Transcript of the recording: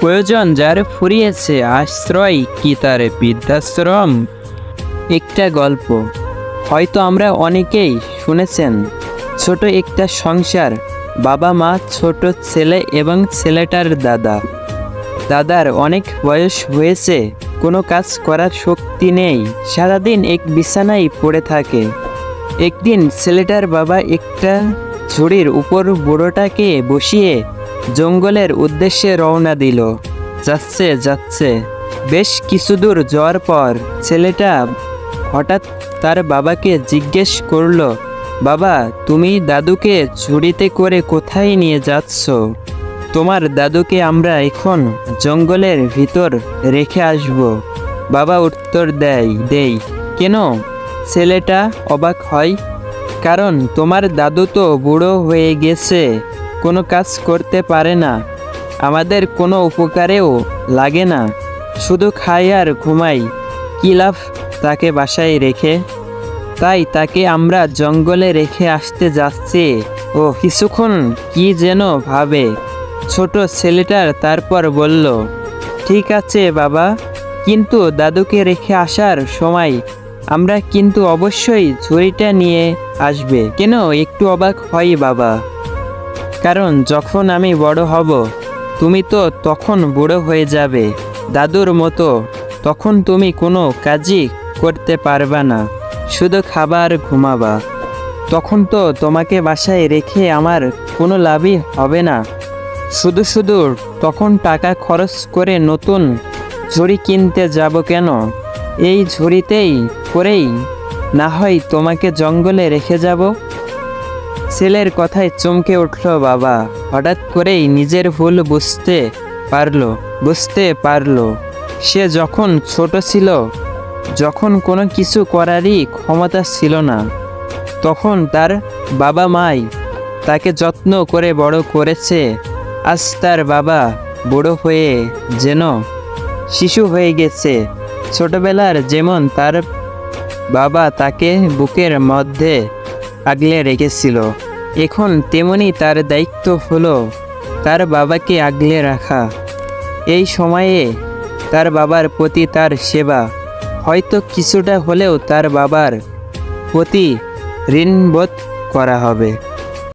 প্রয়োজন যার ফুরিয়েছে আশ্রয় কি তার বৃদ্ধাশ্রম? একটা গল্প। হয়তো আমরা অনেকেই শুনেছেন, ছোট একটা সংসার বাবা মা ছোট ছেলে এবং ছেলেটার দাদা। দাদার অনেক বয়স হয়েছে, কোনো কাজ করার শক্তি নেই, সারাদিন এক বিছানায় পড়ে থাকে। একদিন ছেলেটার বাবা একটা ঝুড়ির উপর বুড়োটাকে বসিয়ে জঙ্গলের উদ্দেশ্যে রওনা দিল। যাচ্ছে যাচ্ছে। বেশ কিছু দূর যাওয়ার পর ছেলেটা হঠাৎ তার বাবাকে জিজ্ঞেস করল, বাবা, তুমি দাদুকে ঝুড়িতে করে কোথায় নিয়ে যাচ্ছ? তোমার দাদুকে আমরা এখন জঙ্গলের ভিতর রেখে আসব। বাবা উত্তর দেয়, দেই। কেন? ছেলেটা অবাক হয়, কারণ তোমার দাদু তো বুড়ো হয়ে গেছে। কোনো কাজ করতে পারে না। আমাদের কোনো উপকারেও লাগে না। শুধু খাই আর ঘুমাই। কী লাভ তাকে বাসায় রেখে? তাই তাকে আমরা জঙ্গলে রেখে আসতে যাচ্ছি। ও, কিছুক্ষণ কি যেন ভাবে। ছোট ছেলেটার তারপর বলল, ঠিক আছে বাবা, কিন্তু দাদুকে রেখে আসার সময় আমরা কিন্তু অবশ্যই ঝুড়িটা নিয়ে আসবে। কেন একটু অবাক হয় বাবা। কারণ যখন আমি বড় হব, তুমি তো তখন বুড়ো হয়ে যাবে। দাদুর মতো, তখন তুমি কোনো কাজই করতে পারবা না, শুধু খাবার ঘুমাবা। তখন তো তোমাকে বাসায় রেখে আমার কোনো লাভই হবে না। শুধু শুধু তখন টাকা খরচ করে নতুন ঝুড়ি কিনতে যাব কেন? এই ঝুড়িতেই করেই না হয় তোমাকে জঙ্গলে রেখে যাব? ছেলের কথায় চমকে উঠল বাবা। হঠাৎ করেই নিজের ভুল বুঝতে পারল বুঝতে পারল। সে যখন ছোট ছিল, যখন কোনো কিছু করারই ক্ষমতা ছিল না, তখন তার বাবা মাই তাকে যত্ন করে বড় করেছে। আজ তার বাবা বুড়ো হয়ে যেন শিশু হয়ে গেছে। ছোটবেলার যেমন তার বাবা তাকে বুকের মধ্যে আগলে রেখেছিল। এখন তেমনি তার দায়িত্ব হলো তার বাবাকে আগলে রাখা। এই সময়ে তার বাবার প্রতি তার সেবা। হয়তো কিছুটা হলেও তার বাবার প্রতি ঋণবোধ করা হবে।